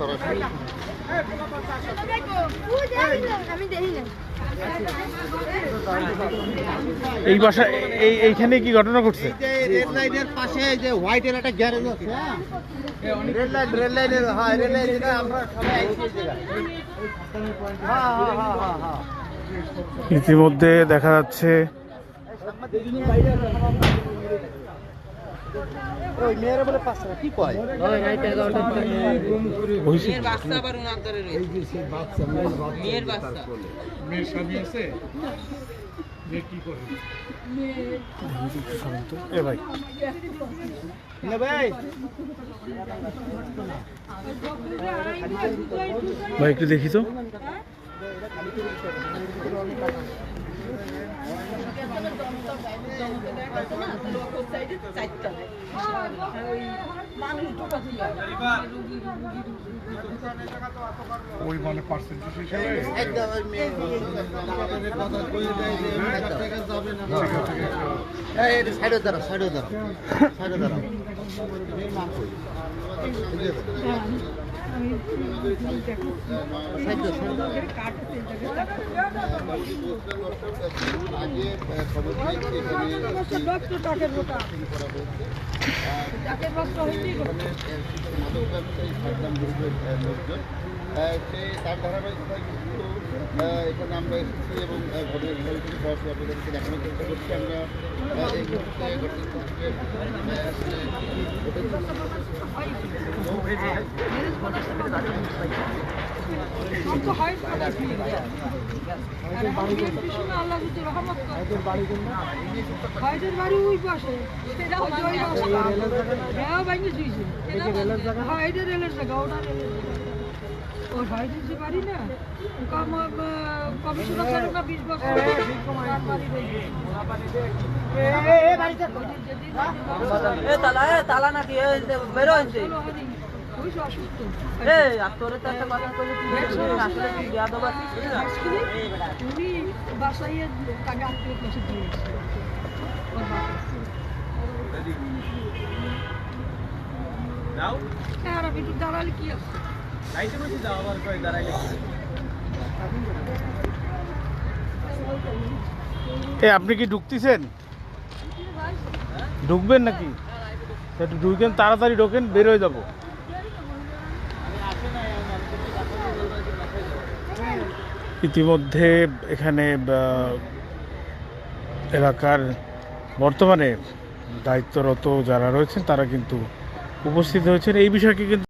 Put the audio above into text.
সরাসরি। এই বাসা এই এইখানে কি ঘটনা ঘটছে? লাইনের পাশে এই যে হোয়াইটের একটা গ্যারেজ আছে হ্যাঁ? রেড লাইন রেড লাইনের হ্যাঁ রেড লাইন যেটা আমরা সবাই হ্যাঁ হ্যাঁ হ্যাঁ। ইতিমধ্যে দেখা যাচ্ছে ওই মেয়েরা বলে পাঁচ টাকা। কি কয়? মেয়ের বাচ্চা আবার উনার ধরে রয়েছে। মেয়ের বাচ্চা। এ ভাই। না ভাই। ভাই একটু দেখি তো। ওই মানে পার্সেন্টেজ হিসেবে? সাইডে সাইডে সাইডে তার এখানে আমরা এসেছি এবং ঘটনার ঘটনাস্থল থেকে, ভাইদের যে বাড়ি না, কমিশনার ছিল না, 20 বছর। তার বাড়ি রয়েছে। তালা নাকি বেরো হয়েছে চলো, হরি, ওই যে অসুস্থ। এ আর তোরে তো একটা কথা কইলে তুই আসলে তুই? যাদব আছিস না বাসায় টাকা আত্মীয় কাছে দিয়েছে। ওর হ্যাঁ, আর আমি একটু দাঁড়ালে কি আছে? এ আপনি কি ঢুকতেছেন? ঢুকবেন নাকি? একটু ঢুকেন তাড়াতাড়ি ঢোকেন বের হয়ে যাব। ইতিমধ্যে এখানে এলাকার বর্তমানে দায়িত্বরত যারা রয়েছেন তারা কিন্তু উপস্থিত হয়েছেন। এই বিষয়কে কিন্তু